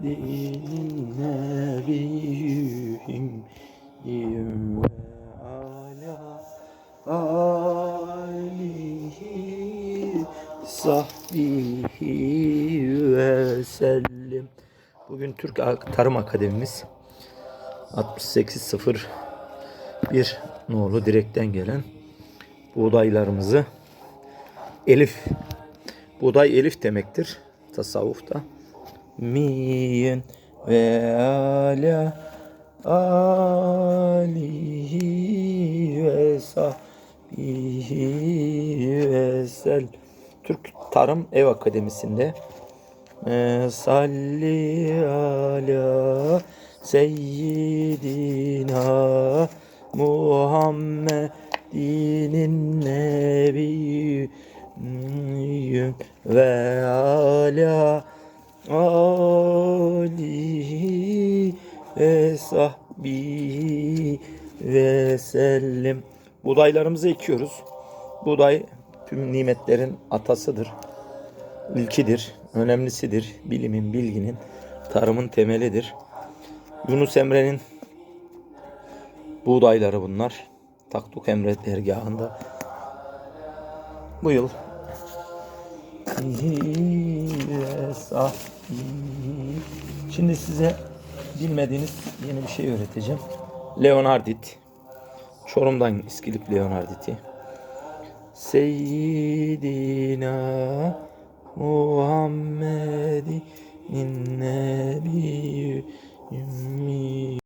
nebiyyihim ve ala alihi sahbihi ve sellim. Bugün Türk Tarım Akademimiz 6801 nolu direkten gelen buğdaylarımızı elif buğday elif demektir tasavvufta miyin ve ala alihi ve sahbihi ve sel. Türk Tarım Ev Akademisi'nde e, salli ala seyyidina Muhammedinin nebiyyün ve ala alihi ve sahbihi ve sellem. Buğdaylarımızı ekiyoruz. Buğday tüm nimetlerin atasıdır. İlkidir, önemlisidir. Bilimin, bilginin, tarımın temelidir. Yunus Emre'nin buğdayları bunlar. Taktuk Emre dergahında. Bu yıl Şimdi size bilmediğiniz yeni bir şey öğreteceğim. Leonardit. Çorum'dan İskilip Leonardit'i. Seyyidina Muhammedin Nebiyyü